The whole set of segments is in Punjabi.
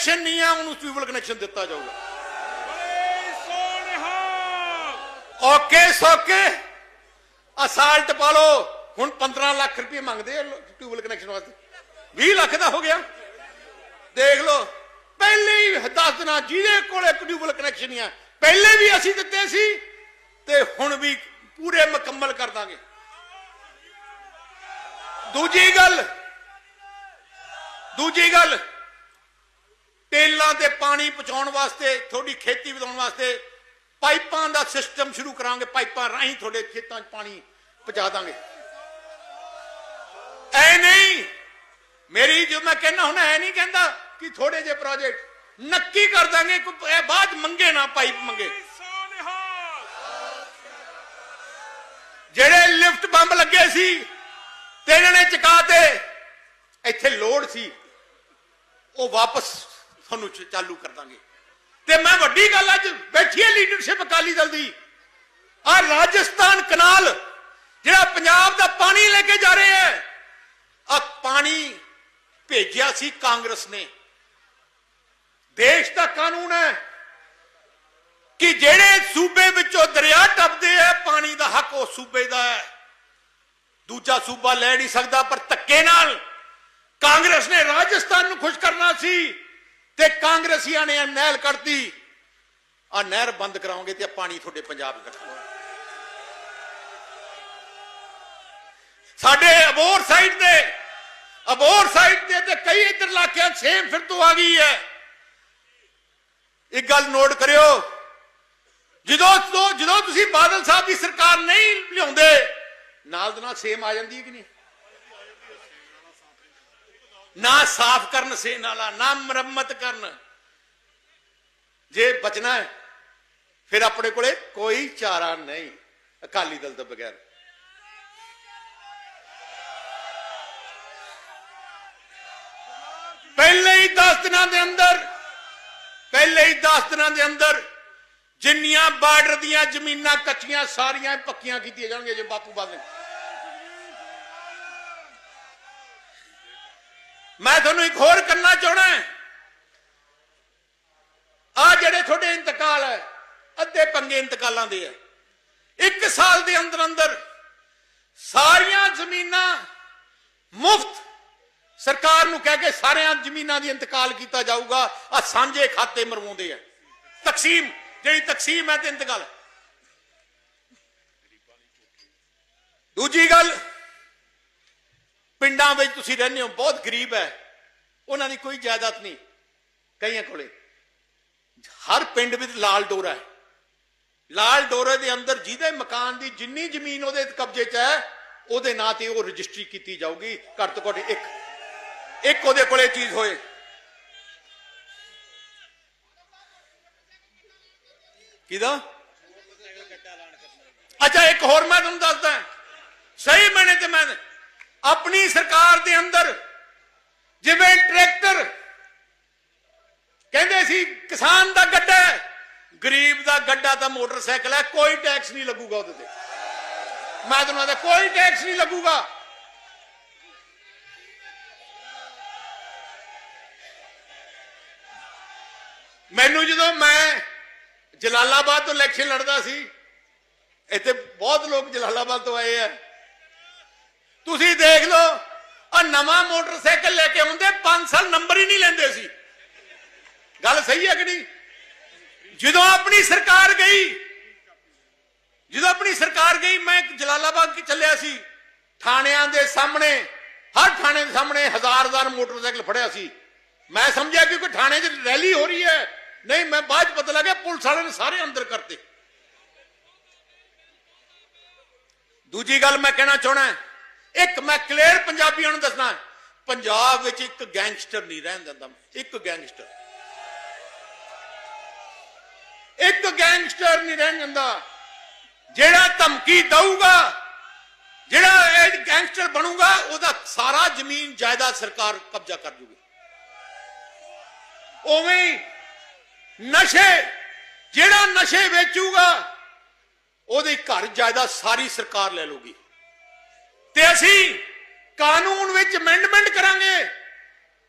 ਕਨੈਕਸ਼ਨ ਨਹੀਂ ਆ, ਉਹਨੂੰ ਟਿਊਬਲ ਕਨੈਕਸ਼ਨ ਦਿੱਤਾ ਜਾਊਗਾ। ਓਕੇ ਸੋਕੇ ਅਸਾਲਟ ਪਾ ਲਓ। ਹੁਣ 15 ਲੱਖ ਰੁਪਏ ਮੰਗਦੇ ਆ ਟਿਊਬਲ ਕਨੈਕਸ਼ਨ ਵਾਸਤੇ। 20 ਲੱਖ ਦਾ ਹੋ ਗਿਆ। ਦੇਖ ਲਓ, ਪਹਿਲੇ ਹੀ ਦੱਸ ਦੇਣਾ ਜਿਹਦੇ ਕੋਲ ਇੱਕ ਟਿਊਬਲ ਕਨੈਕਸ਼ਨ ਨਹੀਂ ਆ, ਪਹਿਲੇ ਵੀ ਅਸੀਂ ਦਿੱਤੇ ਸੀ, ਤੇ ਹੁਣ ਵੀ ਪੂਰੇ ਮੁਕੰਮਲ ਕਰ ਦਾਂਗੇ। ਦੂਜੀ ਗੱਲ ਦੂਜੀ ਗੱਲ ਟੇਲਾਂ ਤੇ ਪਾਣੀ ਪਹੁੰਚਾਉਣ ਵਾਸਤੇ, ਤੁਹਾਡੀ ਖੇਤੀ ਵਧਾਉਣ ਵਾਸਤੇ ਪਾਈਪਾਂ ਦਾ ਸਿਸਟਮ ਸ਼ੁਰੂ ਕਰਾਂਗੇ, ਪਾਈਪਾਂ ਰਾਹੀਂ ਤੁਹਾਡੇ ਖੇਤਾਂ 'ਚ ਪਾਣੀ ਪਹੁੰਚਾ ਦਾਂਗੇ। ਐ ਨਹੀਂ, ਮੇਰੀ ਜੋ ਮੈਂ ਕਹਿੰਦਾ ਹੁਣ ਐ ਨਹੀਂ ਕਹਿੰਦਾ ਕਿ ਥੋੜੇ ਜਿਹੇ ਪ੍ਰੋਜੈਕਟ ਨੱਕੀ ਕਰ ਦਾਂਗੇ, ਕੋਈ ਇਹ ਬਾਅਦ ਮੰਗੇ ਨਾ, ਪਾਈਪ ਮੰਗੇ। ਜਿਹੜੇ ਲਿਫਟ ਬੰਬ ਲੱਗੇ ਸੀ ਤੇ ਇਹਨਾਂ ਨੇ ਚਕਾਤੇ ਇੱਥੇ ਲੋੜ ਸੀ, ਉਹ ਵਾਪਸ ਤੁਹਾਨੂੰ ਚਾਲੂ ਕਰ ਦਾਂਗੇ। ਤੇ ਮੈਂ ਵੱਡੀ ਗੱਲ ਅੱਜ ਬੈਠੀ ਹੈ ਲੀਡਰਸ਼ਿਪ ਅਕਾਲੀ ਦਲ ਦੀ। ਆ ਰਾਜਸਥਾਨ ਕਨਾਲ ਜਿਹੜਾ ਪੰਜਾਬ ਦਾ ਪਾਣੀ ਲੈ ਕੇ ਜਾ ਰਹੇ ਹੈ ਆ ਪਾਣੀ ਭੇਜਿਆ ਸੀ ਕਾਂਗਰਸ ਨੇ। ਦੇਸ਼ ਦਾ ਕਾਨੂੰਨ ਹੈ ਕਿ ਜਿਹੜੇ ਸੂਬੇ ਵਿੱਚੋਂ ਦਰਿਆ ਟੱਪਦੇ ਆ, ਪਾਣੀ ਦਾ ਹੱਕ ਉਹ ਸੂਬੇ ਦਾ ਹੈ। ਦੂਜਾ ਸੂਬਾ ਲੈ ਨਹੀਂ ਸਕਦਾ, ਪਰ ਧੱਕੇ ਨਾਲ ਕਾਂਗਰਸ ਨੇ ਰਾਜਸਥਾਨ ਨੂੰ ਖੁਸ਼ ਕਰਨਾ ਸੀ। ਤੇ ਕਾਂਗਰਸੀਆਂ ਨੇ ਇਹ ਨਹਿਰ ਕੱਢਤੀ। ਆ ਨਹਿਰ ਬੰਦ ਕਰਾਉਂਗੇ ਤੇ ਪਾਣੀ ਤੁਹਾਡੇ ਪੰਜਾਬ ਇਕੱਠਾ ਹੋਣਾ ਸਾਡੇ ਅਬੋਰ ਸਾਈਡ ਤੇ ਅਬੋਰ ਸਾਈਡ ਤੇ ਤੇ ਕਈ ਇੱਧਰ ਇਲਾਕਿਆਂ ਸੇਮ ਫਿਰ ਤੋਂ ਆ ਗਈ ਹੈ। ਇੱਕ ਗੱਲ ਨੋਟ ਕਰਿਓ, ਜਦੋਂ ਜਦੋਂ ਤੁਸੀਂ ਬਾਦਲ ਸਾਹਿਬ ਦੀ ਸਰਕਾਰ ਨਹੀਂ ਲਿਆਉਂਦੇ, ਨਾਲ ਦੇ ਨਾਲ ਸੇਮ ਆ ਜਾਂਦੀ ਹੈ ਕਿ ਨਹੀਂ? ਨਾ ਸਾਫ਼ ਕਰਨ ਸੇ ਨਾਲਾ ਨਾ ਮੁਰੰਮਤ ਕਰਨ। ਜੇ ਬਚਣਾ ਹੈ, ਫਿਰ ਆਪਣੇ ਕੋਲੇ ਕੋਈ ਚਾਰਾ ਨਹੀਂ, ਅਕਾਲੀ ਦਲ ਤੋਂ ਬਗੈਰ। ਪਹਿਲੇ ਹੀ 10 ਦਿਨਾਂ ਦੇ ਅੰਦਰ, ਪਹਿਲੇ ਹੀ 10 ਦਿਨਾਂ ਦੇ ਅੰਦਰ ਜਿੰਨੀਆਂ ਬਾਰਡਰ ਦੀਆਂ ਜ਼ਮੀਨਾਂ ਕੱਚੀਆਂ, ਸਾਰੀਆਂ ਪੱਕੀਆਂ ਕੀਤੀਆਂ ਜਾਣਗੀਆਂ ਜੇ ਬਾਪੂ ਬਾਦਲ। ਮੈਂ ਤੁਹਾਨੂੰ ਇੱਕ ਹੋਰ ਕਰਨਾ ਚਾਹਣਾ ਆ ਜਿਹੜੇ ਤੁਹਾਡੇ ਇੰਤਕਾਲ ਹੈ, ਅੱਧੇ ਪੰਗੇ ਇੰਤਕਾਲਾਂ ਦੇ ਹੈ। ਇੱਕ ਸਾਲ ਦੇ ਅੰਦਰ ਅੰਦਰ ਸਾਰੀਆਂ ਜ਼ਮੀਨਾਂ ਮੁਫਤ ਸਰਕਾਰ ਨੂੰ ਕਹਿ ਕੇ ਸਾਰਿਆਂ ਜ਼ਮੀਨਾਂ ਦੀ ਇੰਤਕਾਲ ਕੀਤਾ ਜਾਊਗਾ। ਆ ਸਾਂਝੇ ਖਾਤੇ ਮਰਵਾਉਂਦੇ ਆ ਤਕਸੀਮ, ਜਿਹੜੀ ਤਕਸੀਮ ਹੈ ਤੇ ਇੰਤਕਾਲ ਦੂਜੀ ਗੱਲ ਪਿੰਡਾਂ ਵਿੱਚ ਤੁਸੀਂ ਰਹਿੰਦੇ ਹੋ, ਬਹੁਤ ਗਰੀਬ ਹੈ। ਉਹਨਾਂ ਦੀ ਕੋਈ ਜਾਇਦਾਦ ਨਹੀਂ, ਕਈਆਂ ਕੋਲੇ। ਹਰ ਪਿੰਡ ਵਿੱਚ ਲਾਲ ਡੋਰਾ ਹੈ। ਲਾਲ ਡੋਰੇ ਦੇ ਅੰਦਰ ਜਿਹਦੇ ਮਕਾਨ ਦੀ ਜਿੰਨੀ ਜ਼ਮੀਨ ਉਹਦੇ ਕਬਜ਼ੇ 'ਚ ਹੈ, ਉਹਦੇ ਨਾਂ ਤੇ ਉਹ ਰਜਿਸਟਰੀ ਕੀਤੀ ਜਾਊਗੀ, ਘੱਟ ਤੋਂ ਘੱਟ ਇੱਕ। ਇੱਕ ਉਹਦੇ ਕੋਲੇ ਚੀਜ਼ ਹੋਏ। ਕਿਹਦਾ? ਅੱਛਾ, ਇੱਕ ਹੋਰ ਮੈਂ ਤੁਹਾਨੂੰ ਦੱਸਦਾ। ਸਹੀ ਮੈਨੇ ਤੇ ਮੈਂ ਆਪਣੀ ਸਰਕਾਰ ਦੇ ਅੰਦਰ, ਜਿਵੇਂ ਟਰੈਕਟਰ ਕਹਿੰਦੇ ਸੀ, ਕਿਸਾਨ ਦਾ ਗੱਡਾ ਗਰੀਬ ਦਾ ਗੱਡਾ ਤਾਂ ਮੋਟਰਸਾਈਕਲ ਹੈ, ਕੋਈ ਟੈਕਸ ਨਹੀਂ ਲੱਗੂਗਾ ਉਹਦੇ ਤੇ। ਮੈਂ ਤੁਹਾਨੂੰ ਆਦਾ ਕੋਈ ਟੈਕਸ ਨਹੀਂ ਲੱਗੂਗਾ। ਮੈਨੂੰ ਜਦੋਂ ਮੈਂ ਜਲਾਲਾਬਾਦ ਤੋਂ ਇਲੈਕਸ਼ਨ ਲੜਦਾ ਸੀ, ਇੱਥੇ ਬਹੁਤ ਲੋਕ ਜਲਾਲਾਬਾਦ ਤੋਂ ਆਏ ਆ। ਤੁਸੀਂ ਦੇਖ ਲਓ ਆ ਨਵਾਂ ਮੋਟਰਸਾਈਕਲ ਲੈ ਕੇ ਆਉਂਦੇ 5 ਸਾਲ ਨੰਬਰ ਹੀ ਨਹੀਂ ਲੈਂਦੇ ਸੀ। ਗੱਲ ਸਹੀ ਹੈ ਕਿ ਨਹੀਂ? ਜਦੋਂ ਆਪਣੀ ਸਰਕਾਰ ਗਈ, ਜਦੋਂ ਆਪਣੀ ਸਰਕਾਰ ਗਈ, ਮੈਂ ਇੱਕ ਜਲਾਲਾਬਾਦ ਕੀ ਚੱਲਿਆ ਸੀ। ਥਾਣਿਆਂ ਦੇ ਸਾਹਮਣੇ, ਹਰ ਥਾਣੇ ਦੇ ਸਾਹਮਣੇ ਹਜ਼ਾਰ ਹਜ਼ਾਰ ਮੋਟਰਸਾਈਕਲ ਫੜਿਆ ਸੀ। ਮੈਂ ਸਮਝਿਆ ਕਿ ਕੋਈ ਥਾਣੇ 'ਚ ਰੈਲੀ ਹੋ ਰਹੀ ਹੈ। ਨਹੀਂ, ਮੈਂ ਬਾਅਦ 'ਚ ਪਤਾ ਲੱਗਿਆ, ਪੁਲਿਸ ਵਾਲਿਆਂ ਨੇ ਸਾਰੇ ਅੰਦਰ ਕਰਤੇ। ਦੂਜੀ ਗੱਲ ਮੈਂ ਕਹਿਣਾ ਚਾਹਣਾ ਇੱਕ ਮੈਂ ਕਲੀਅਰ ਪੰਜਾਬੀਆਂ ਨੂੰ ਦੱਸਣਾ, ਪੰਜਾਬ ਵਿੱਚ ਇੱਕ ਗੈਂਗਸਟਰ ਨਹੀਂ ਰਹਿਣ ਦਿੰਦਾ ਇੱਕ ਗੈਂਗਸਟਰ। ਇੱਕ ਗੈਂਗਸਟਰ ਨਹੀਂ ਰਹਿਣ ਦਿੰਦਾ, ਜਿਹੜਾ ਧਮਕੀ ਦਊਗਾ, ਜਿਹੜਾ ਇਹ ਗੈਂਗਸਟਰ ਬਣੂਗਾ, ਉਹਦਾ ਸਾਰਾ ਜ਼ਮੀਨ ਜਾਇਦਾਦ ਸਰਕਾਰ ਕਬਜ਼ਾ ਕਰ ਜੂਗੀ। ਉਵੇਂ ਨਸ਼ੇ, ਜਿਹੜਾ ਨਸ਼ੇ ਵੇਚੂਗਾ, ਉਹਦੇ ਘਰ ਜਾਇਦਾਦ ਸਾਰੀ ਸਰਕਾਰ ਲੈ ਲੂਗੀ ਅਸੀਂ ਕਾਨੂੰਨ ਵਿੱਚ ਅਮੈਂਡਮੈਂਟ ਕਰਾਂਗੇ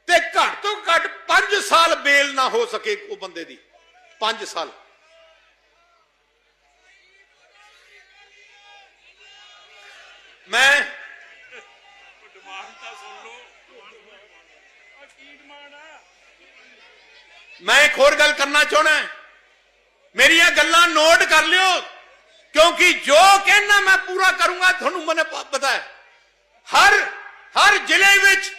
ਤੇ ਘੱਟ ਤੋਂ ਘੱਟ 5 ਸਾਲ ਬੇਲ ਨਾ ਹੋ ਸਕੇ ਉਹ ਬੰਦੇ ਦੀ। 5 ਸਾਲ। ਮੈਂ ਡਿਮਾਂਡ ਤਾਂ ਸੁਣ ਲਓ ਆ ਕੀ ਡਿਮਾਂਡ ਆ ਮੈਂ ਇੱਕ ਹੋਰ ਗੱਲ ਕਰਨਾ ਚਾਹਣਾ ਮੇਰੀਆਂ ਗੱਲਾਂ ਨੋਟ ਕਰ ਲਿਓ, ਕਿਉਂਕਿ ਜੋ ਕਹਿਣਾ ਮੈਂ ਪੂਰਾ ਕਰੂੰਗਾ, ਤੁਹਾਨੂੰ ਮੈਨੂੰ ਪ- ਪਤਾ ਹੈ। ਹਰ ਹਰ ਜ਼ਿਲ੍ਹੇ ਵਿੱਚ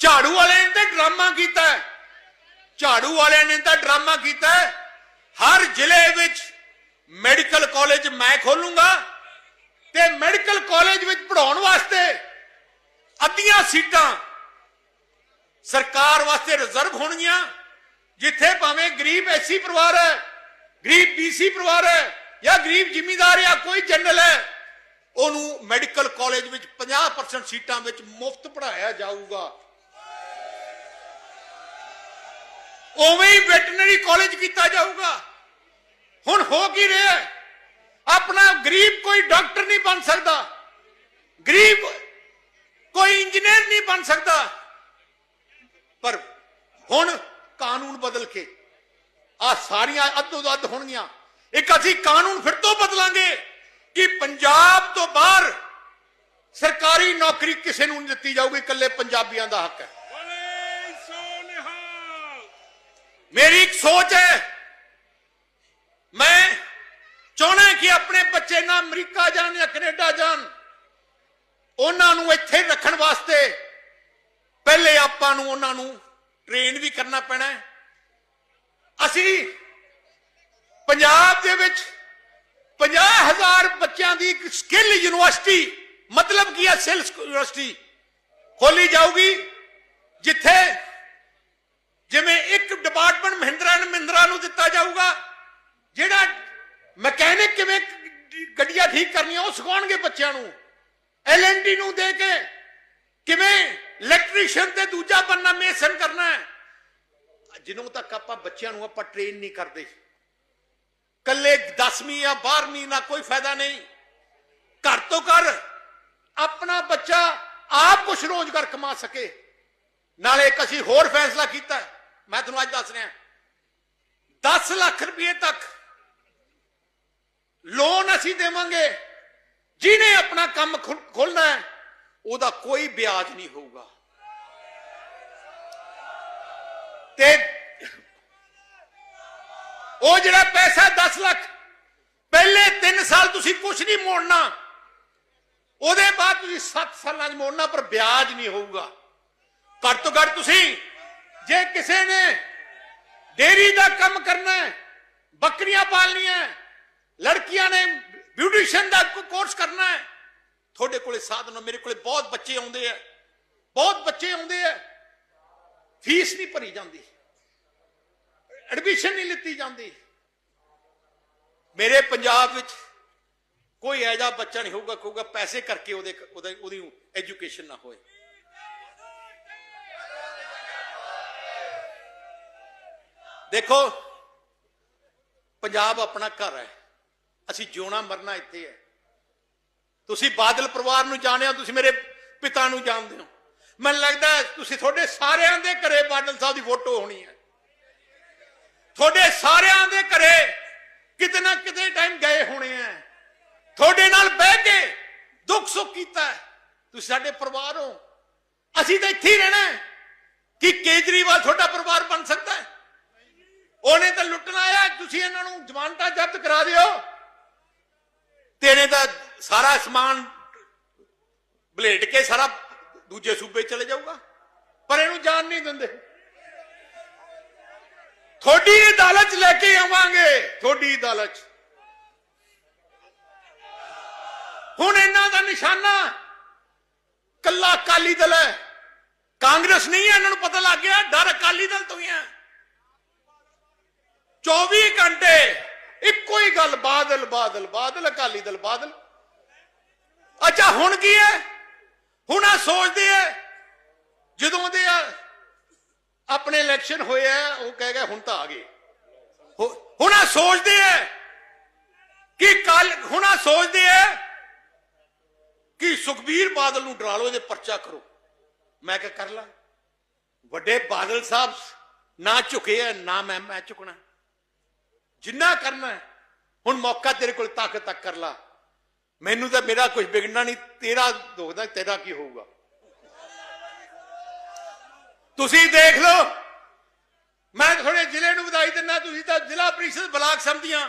ਝਾੜੂ ਵਾਲਿਆਂ ਨੇ ਤਾਂ ਡਰਾਮਾ ਕੀਤਾ ਹੈ। ਝਾੜੂ ਵਾਲਿਆਂ ਨੇ ਤਾਂ ਡਰਾਮਾ ਕੀਤਾ ਹੈ। ਹਰ ਜ਼ਿਲ੍ਹੇ ਵਿੱਚ ਮੈਡੀਕਲ ਕਾਲਜ ਮੈਂ ਖੋਲੂੰਗਾ ਤੇ ਮੈਡੀਕਲ ਕਾਲਜ ਵਿੱਚ ਪੜਾਉਣ ਵਾਸਤੇ ਅੱਧੀਆਂ ਸੀਟਾਂ ਸਰਕਾਰ ਵਾਸਤੇ ਰਿਜ਼ਰਵ ਹੋਣਗੀਆਂ, ਜਿੱਥੇ ਭਾਵੇਂ ਗਰੀਬ ਐਸੀ ਪਰਿਵਾਰ ਹੈ, ਗਰੀਬ ਬੀਸੀ ਪਰਿਵਾਰ ਹੈ ਜਾਂ ਗਰੀਬ ਜ਼ਿਮੀਂਦਾਰ ਜਾਂ ਕੋਈ ਜਨਰਲ ਹੈ ਉਹਨੂੰ ਮੈਡੀਕਲ ਕਾਲਜ ਵਿੱਚ 50% ਸੀਟਾਂ ਵਿੱਚ ਮੁਫਤ ਪੜਾਇਆ ਜਾਊਗਾ। ਉਵੇਂ ਹੀ ਵੈਟਰਨਰੀ ਕਾਲਜ ਕੀਤਾ ਜਾਊਗਾ। ਹੁਣ ਹੋ ਕੀ ਰਿਹਾ ਹੈ? ਆਪਣਾ ਗਰੀਬ ਕੋਈ ਡਾਕਟਰ ਨਹੀਂ ਬਣ ਸਕਦਾ। ਗਰੀਬ ਕੋਈ ਇੰਜੀਨੀਅਰ ਨਹੀਂ ਬਣ ਸਕਦਾ। ਪਰ ਹੁਣ ਕਾਨੂੰਨ ਬਦਲ ਕੇ ਆ ਸਾਰੀਆਂ ਅੱਧੋ ਅੱਧ ਹੋਣਗੀਆਂ। ਇੱਕ ਅਸੀਂ ਕਾਨੂੰਨ ਫਿਰ ਤੋਂ ਬਦਲਾਂਗੇ। ਕਿ ਪੰਜਾਬ ਤੋਂ ਬਾਹਰ ਸਰਕਾਰੀ ਨੌਕਰੀ ਕਿਸੇ ਨੂੰ ਨਹੀਂ ਦਿੱਤੀ ਜਾਊਗੀ, ਇਕੱਲੇ ਪੰਜਾਬੀਆਂ ਦਾ ਹੱਕ ਹੈ। ਮੇਰੀ ਇੱਕ ਸੋਚ ਹੈ। ਮੈਂ ਚਾਹਣਾ ਕਿ ਆਪਣੇ ਬੱਚੇ ਨਾ ਅਮਰੀਕਾ ਜਾਣ ਜਾਂ ਕੈਨੇਡਾ ਜਾਣ। ਉਹਨਾਂ ਨੂੰ ਇੱਥੇ ਰੱਖਣ ਵਾਸਤੇ ਪਹਿਲੇ ਆਪਾਂ ਨੂੰ ਉਹਨਾਂ ਨੂੰ ਟ੍ਰੇਨ ਵੀ ਕਰਨਾ ਪੈਣਾ ਅਸੀਂ ਪੰਜਾਬ ਦੇ ਵਿੱਚ 50000 ਬੱਚਿਆਂ ਦੀ ਇੱਕ ਸਕਿੱਲ ਯੂਨੀਵਰਸਿਟੀ ਮਤਲਬ ਕੀ ਹੈ ਸਕਿੱਲ ਯੂਨੀਵਰਸਿਟੀ ਖੋਲੀ ਜਾਊਗੀ ਜਿੱਥੇ ਜਿਵੇਂ ਇੱਕ ਡਿਪਾਰਟਮੈਂਟ ਮਹਿੰਦਰਾ ਐਂਡ ਮਹਿੰਦਰਾ ਨੂੰ ਦਿੱਤਾ ਜਾਊਗਾ ਜਿਹੜਾ ਮਕੈਨਿਕ ਕਿਵੇਂ ਗੱਡੀਆਂ ਠੀਕ ਕਰਨੀਆਂ ਉਹ ਸਿਖਾਉਣਗੇ ਬੱਚਿਆਂ ਨੂੰ ਐਲਐਨਡੀ ਨੂੰ ਦੇ ਕੇ ਕਿਵੇਂ ਇਲੈਕਟ੍ਰੀਸ਼ੀਅਨ ਤੇ ਦੂਜਾ ਬੰਨਾ ਮੇਸਨ ਕਰਨਾ ਹੈ ਜਿਨੋਂ ਤੱਕ ਆਪਾਂ ਬੱਚਿਆਂ ਨੂੰ ਆਪਾਂ ਟ੍ਰੇਨ ਨਹੀਂ ਕਰਦੇ ਕੱਲੇ 10ਵੀਂ ਜਾਂ 12ਵੀਂ ਨਾਲ ਕੋਈ ਫਾਇਦਾ ਨਹੀਂ। ਘਰ ਤੋਂ ਘਰ ਆਪਣਾ ਬੱਚਾ ਆਪ ਕੁਛ ਰੋਜ਼ਗਾਰ ਕਮਾ ਸਕੇ। ਨਾਲੇ ਇੱਕ ਅਸੀਂ ਹੋਰ ਫੈਸਲਾ ਕੀਤਾ। ਮੈਂ ਤੁਹਾਨੂੰ ਅੱਜ ਦੱਸ ਰਿਹਾ। 10 ਲੱਖ ਰੁਪਏ ਤੱਕ ਲੋਨ ਅਸੀਂ ਦੇਵਾਂਗੇ। ਜਿਹਨੇ ਆਪਣਾ ਕੰਮ ਖੁ- ਖੋਲਣਾ ਹੈ, ਉਹਦਾ ਕੋਈ ਵਿਆਜ ਨਹੀਂ ਹੋਊਗਾ। ਤੇ ਉਹ ਜਿਹੜਾ ਪੈਸਾ 10 ਲੱਖ ਪਹਿਲੇ 3 ਸਾਲ ਤੁਸੀਂ ਕੁਝ ਨਹੀਂ ਮੋੜਨਾ। ਉਹਦੇ ਬਾਅਦ ਤੁਸੀਂ 7 ਸਾਲਾਂ 'ਚ ਮੋੜਨਾ ਪਰ ਵਿਆਜ ਨਹੀਂ ਹੋਊਗਾ। ਘੱਟ ਤੋਂ ਘੱਟ ਤੁਸੀਂ ਜੇ ਕਿਸੇ ਨੇ ਡੇਰੀ ਦਾ ਕੰਮ ਕਰਨਾ ਹੈ ਬੱਕਰੀਆਂ ਪਾਲਣੀਆਂ ਹੈ, ਲੜਕੀਆਂ ਨੇ ਬਿਊਟੀਸ਼ੀਅਨ ਦਾ ਕੋਰਸ ਕਰਨਾ ਹੈ ਤੁਹਾਡੇ ਕੋਲੇ ਸਾਧਨ ਮੇਰੇ ਕੋਲੇ ਬਹੁਤ ਬੱਚੇ ਆਉਂਦੇ ਆ। ਬਹੁਤ ਬੱਚੇ ਆਉਂਦੇ ਆ। ਫੀਸ ਨਹੀਂ ਭਰੀ ਜਾਂਦੀ। ਐਡਮਿਸ਼ਨ ਨਹੀਂ ਲਿੱਤੀ ਜਾਂਦੀ। ਮੇਰੇ ਪੰਜਾਬ ਵਿੱਚ ਕੋਈ ਐਜਾ ਬੱਚਾ ਨਹੀਂ ਹੋਊਗਾ, ਕਹੂਗਾ ਪੈਸੇ ਕਰਕੇ ਉਹਦੇ ਉਹਦੇ- ਉਹਦੀ ਐਜੂਕੇਸ਼ਨ ਨਾ ਹੋਏ। ਦੇਖੋ, ਪੰਜਾਬ ਆਪਣਾ ਘਰ ਹੈ। ਅਸੀਂ ਜਿਉਣਾ ਮਰਨਾ ਇੱਥੇ ਹੈ। ਤੁਸੀਂ ਬਾਦਲ ਪਰਿਵਾਰ ਨੂੰ ਜਾਣਿਆ ਤੁਸੀਂ ਮੇਰੇ ਪਿਤਾ ਨੂੰ ਜਾਣਦੇ ਹੋ। ਮੈਨੂੰ ਲੱਗਦਾ ਤੁਸੀਂ ਤੁਹਾਡੇ ਸਾਰਿਆਂ ਦੇ ਘਰੇ ਬਾਦਲ ਸਾਹਿਬ ਦੀ ਫੋਟੋ ਹੋਣੀ ਹੈ। ਤੁਹਾਡੇ ਸਾਰਿਆਂ ਦੇ ਘਰੇ ਕਿਤੇ ਨਾ ਕਿਤੇ ਟਾਈਮ ਗਏ ਹੋਣੇ ਆ ਤੁਹਾਡੇ ਨਾਲ ਬਹਿ ਕੇ ਦੁੱਖ ਸੁੱਖ ਕੀਤਾ ਤੁਸੀਂ ਸਾਡੇ ਪਰਿਵਾਰ ਹੋ। ਅਸੀਂ ਤਾਂ ਇੱਥੇ ਹੀ ਰਹਿਣਾ ਕਿ ਕੇਜਰੀਵਾਲ ਤੁਹਾਡਾ ਪਰਿਵਾਰ ਬਣ ਸਕਦਾ ਹੈ ਉਹਨੇ ਤਾਂ ਲੁੱਟਣਾ ਆਇਆ। ਤੁਸੀਂ ਇਹਨਾਂ ਨੂੰ ਜ਼ਮਾਨਤਾਂ ਜ਼ਬਤ ਕਰਾ ਦਿਓ। ਤੇਰੇ ਦਾ ਸਾਰਾ ਸਮਾਨ ਬਲੇਟ ਕੇ ਸਾਰਾ ਦੂਜੇ ਸੂਬੇ ਚਲੇ ਜਾਊਗਾ। ਪਰ ਇਹਨੂੰ ਜਾਣ ਨਹੀਂ ਦਿੰਦੇ। ਥੋੜੀ ਅਦਾਲਤ 'ਚ ਲੈ ਕੇ ਆਵਾਂਗੇ ਥੋੜੀ ਅਦਾਲਤ ਹੁਣ ਇਹਨਾਂ ਦਾ ਨਿਸ਼ਾਨਾ ਕੱਲਾ ਅਕਾਲੀ ਦਲ ਹੈ। ਕਾਂਗਰਸ ਨਹੀਂ ਹੈ, ਇਹਨਾਂ ਨੂੰ ਪਤਾ ਲੱਗ ਗਿਆ, ਡਰ ਅਕਾਲੀ ਦਲ ਤੋਂ ਹੀ ਹੈ। 24 ਘੰਟੇ ਇੱਕੋ ਹੀ ਗੱਲ, ਬਾਦਲ ਬਾਦਲ ਬਾਦਲ, ਅਕਾਲੀ ਦਲ, ਬਾਦਲ। ਅੱਛਾ, ਹੁਣ ਕੀ ਹੈ? ਹੁਣ ਆ ਸੋਚਦੇ ਆ ਜਦੋਂ ਦੇ ਆ ਆਪਣੇ ਇਲੈਕਸ਼ਨ ਹੋਏ ਆ ਉਹ ਕਹਿ ਗਏ ਹੁਣ ਤਾਂ ਆ ਗਏ। ਹੁਣ ਆ ਸੋਚਦੇ ਆ ਕਿ ਕੱਲ ਹੁਣ ਆ ਸੋਚਦੇ ਆ ਕਿ ਸੁਖਬੀਰ ਬਾਦਲ ਨੂੰ ਡਰਾ ਲਓ ਇਹਦੇ ਪਰਚਾ ਕਰੋ। ਮੈਂ ਕਿਹਾ ਕਰ ਲਾਂ। ਵੱਡੇ ਬਾਦਲ ਸਾਹਿਬ ਨਾ ਝੁਕੇ ਆ ਨਾ ਮੈਂ ਮੈਂ ਝੁਕਣਾ। ਜਿੰਨਾ ਕਰਨਾ ਹੁਣ ਮੌਕਾ ਤੇਰੇ ਕੋਲ ਤਾਕਤ ਤੱਕ ਕਰ ਲਾ। ਮੈਨੂੰ ਤਾਂ ਮੇਰਾ ਕੁਝ ਵਿਗੜਨਾ ਨਹੀਂ ਤੇਰਾ ਦੁਖਦਾ ਤੇਰਾ ਕੀ ਹੋਊਗਾ? ਤੁਸੀਂ ਦੇਖ ਲਓ। ਮੈਂ ਥੋੜੇ ਜ਼ਿਲ੍ਹੇ ਨੂੰ ਵਧਾਈ ਦਿੰਦਾ, ਤੁਸੀਂ ਤਾਂ ਜ਼ਿਲ੍ਹਾ ਪ੍ਰੀਸ਼ਦ ਬਲਾਕ ਸੰਮਤੀਆਂ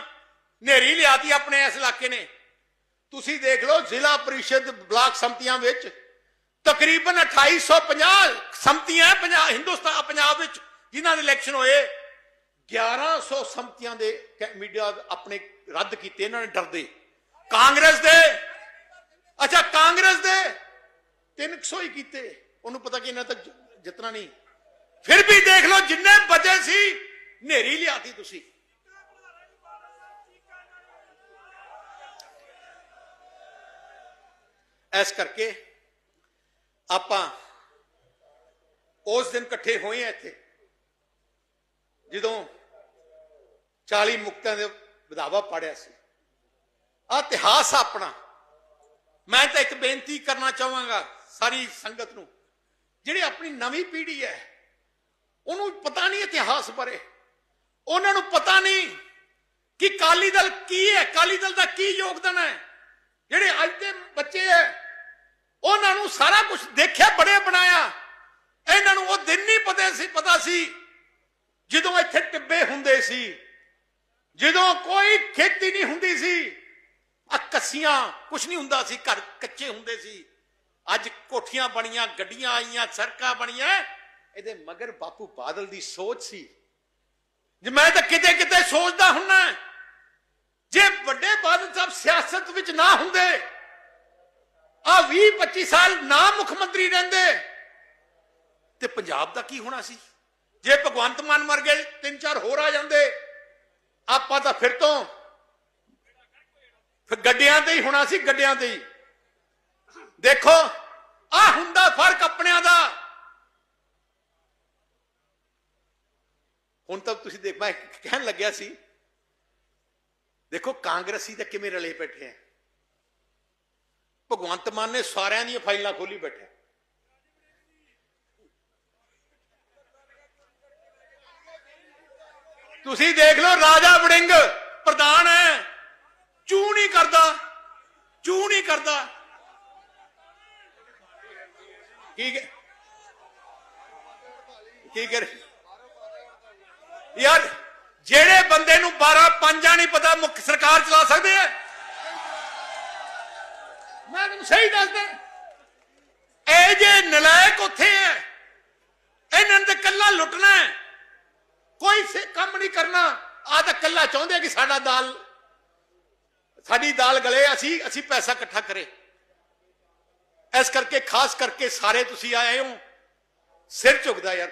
ਨੇਰੀ ਲਿਆਤੀ ਆਪਣੇ ਇਸ ਇਲਾਕੇ ਨੇ। ਤੁਸੀਂ ਦੇਖ ਲਓ ਜ਼ਿਲ੍ਹਾ ਪ੍ਰੀਸ਼ਦ ਬਲਾਕ ਸਮਤੀਆਂ ਵਿੱਚ ਤਕਰੀਬਨ 2850 ਸੰਮਤੀਆਂ ਹੈ ਪੰਜਾਬ ਹਿੰਦੁਸਤਾਨ, ਪੰਜਾਬ ਵਿੱਚ, ਜਿਨ੍ਹਾਂ ਦੇ ਇਲੈਕਸ਼ਨ ਹੋਏ। 1100 ਸੰਮਤੀਆਂ ਦੇ ਮੀਡੀਆ ਆਪਣੇ ਰੱਦ ਕੀਤੇ, ਇਹਨਾਂ ਨੇ ਡਰਦੇ। ਕਾਂਗਰਸ ਦੇ। ਅੱਛਾ, ਕਾਂਗਰਸ ਦੇ 300 ਹੀ ਕੀਤੇ। ਉਹਨੂੰ ਪਤਾ ਕਿ ਇਹਨਾਂ ਤੱਕ ਜਿੱਤਣਾ ਨਹੀਂ। ਫਿਰ ਵੀ ਦੇਖ ਲਓ ਜਿੰਨੇ ਬਚੇ ਸੀ ਨੇਰੀ ਲਿਆਤੀ ਤੁਸੀਂ। ਇਸ ਕਰਕੇ ਆਪਾਂ ਉਸ ਦਿਨ ਇਕੱਠੇ ਹੋਏ ਆ ਇੱਥੇ, ਜਦੋਂ 40 ਮੁਕਤਾਂ ਦੇ ਵਿਧਾਵਾ ਪੜਿਆ ਸੀ। ਆ ਇਤਿਹਾਸ ਆਪਣਾ। ਮੈਂ ਤਾਂ ਇੱਕ ਬੇਨਤੀ ਕਰਨਾ ਚਾਹਾਂਗਾ ਸਾਰੀ ਸੰਗਤ ਨੂੰ, ਜਿਹੜੀ ਆਪਣੀ ਨਵੀਂ ਪੀੜ੍ਹੀ ਹੈ ਉਹਨੂੰ ਪਤਾ ਨਹੀਂ ਇਤਿਹਾਸ ਬਾਰੇ। ਉਹਨਾਂ ਨੂੰ ਪਤਾ ਨਹੀਂ ਕਿ ਕਾਲੀ ਦਲ ਕੀ ਹੈ ਕਾਲੀ ਦਲ ਦਾ ਕੀ ਯੋਗਦਾਨ ਹੈ। ਜਿਹੜੇ ਅੱਜ ਦੇ ਬੱਚੇ ਹੈ, ਉਹਨਾਂ ਨੂੰ ਸਾਰਾ ਕੁਝ ਦੇਖਿਆ, ਬੜੇ ਬਣਾਇਆ। ਇਹਨਾਂ ਨੂੰ ਉਹ ਦਿਨ ਨਹੀਂ ਪਤਾ ਸੀ ਪਤਾ ਸੀ ਜਦੋਂ ਇੱਥੇ ਟਿੱਬੇ ਹੁੰਦੇ ਸੀ। ਜਦੋਂ ਕੋਈ ਖੇਤੀ ਨਹੀਂ ਹੁੰਦੀ ਸੀ ਆ ਕੱਸੀਆਂ ਕੁਝ ਨਹੀਂ ਹੁੰਦਾ ਸੀ, ਘਰ ਕੱਚੇ ਹੁੰਦੇ ਸੀ। ਅੱਜ ਕੋਠੀਆਂ ਬਣੀਆਂ, ਗੱਡੀਆਂ ਆਈਆਂ, ਸੜਕਾਂ ਬਣੀਆਂ ਇਹਦੇ ਮਗਰ ਬਾਪੂ ਬਾਦਲ ਦੀ ਸੋਚ ਸੀ। ਜੇ ਮੈਂ ਤਾਂ ਕਿਤੇ ਕਿਤੇ ਸੋਚਦਾ ਹੁੰਨਾ ਜੇ ਵੱਡੇ ਬਾਦਲ ਸਾਹਿਬ ਸਿਆਸਤ ਵਿੱਚ ਨਾ ਹੁੰਦੇ ਆ 20 25 ਸਾਲ ਨਾ ਮੁੱਖ ਮੰਤਰੀ ਰਹਿੰਦੇ, ਤੇ ਪੰਜਾਬ ਦਾ ਕੀ ਹੋਣਾ ਸੀ? ਜੇ ਭਗਵੰਤ ਮਾਨ ਮਰ ਗਏ, ਤਿੰਨ ਚਾਰ ਹੋਰ ਆ ਜਾਂਦੇ, ਆਪਾਂ ਤਾਂ ਫਿਰ ਤੋਂ ਫਿਰ ਗੱਡਿਆਂ ਤੇ ਹੀ ਹੋਣਾ ਸੀ, ਗੱਡਿਆਂ ਤੇ ਹੀ। ਦੇਖੋ ਆ ਹੁੰਦਾ ਫ਼ਰਕ ਆਪਣਿਆਂ ਦਾ। ਹੁਣ ਤਾਂ ਤੁਸੀਂ ਦੇਖ, ਮੈਂ ਕਹਿਣ ਲੱਗਿਆ ਸੀ, ਦੇਖੋ ਕਾਂਗਰਸੀ ਤਾਂ ਕਿਵੇਂ ਰਲੇ ਬੈਠੇ ਆ। ਭਗਵੰਤ ਮਾਨ ਨੇ ਸਾਰਿਆਂ ਦੀਆਂ ਫਾਈਲਾਂ ਖੋਲੀ ਬੈਠੇ ਤੁਸੀਂ ਦੇਖ ਲਓ, ਰਾਜਾ ਵੜਿੰਗ ਪ੍ਰਧਾਨ ਹੈ। ਚੂ ਨਹੀਂ ਕਰਦਾ ਚੂ ਨਹੀਂ ਕਰਦਾ। ਕੀ ਕ- ਕੀ ਕਰ ਯਾਰ ਜਿਹੜੇ ਬੰਦੇ ਨੂੰ 12 ਪੰਜਾਂ ਨਹੀਂ ਪਤਾ ਮੁੱਖ ਸਰਕਾਰ ਚਲਾ ਸਕਦੇ ਆ। ਮੈਂ ਤੁਹਾਨੂੰ ਸਹੀ ਦੱਸਦਾ। ਇਹ ਜੇ ਨਲਾਇਕ ਉੱਥੇ ਹੈ ਇਹਨਾਂ ਨੇ ਕੱਲਾ ਲੁੱਟਣਾ ਹੈ। ਕੋਈ ਸੇ ਕੰਮ ਨਹੀਂ ਕਰਨਾ। ਆ ਤਾਂ ਕੱਲਾ ਚਾਹੁੰਦੇ ਆ ਕਿ ਸਾਡਾ ਦਾਲ ਸਾਡੀ ਦਾਲ ਗਲੇ ਅਸੀਂ ਅਸੀਂ ਪੈਸਾ ਇਕੱਠਾ ਕਰੇ। ਇਸ ਕਰਕੇ ਖਾਸ ਕਰਕੇ ਸਾਰੇ ਤੁਸੀਂ ਆਏ ਹੋ ਸਿਰ ਝੁਕਦਾ ਯਾਰ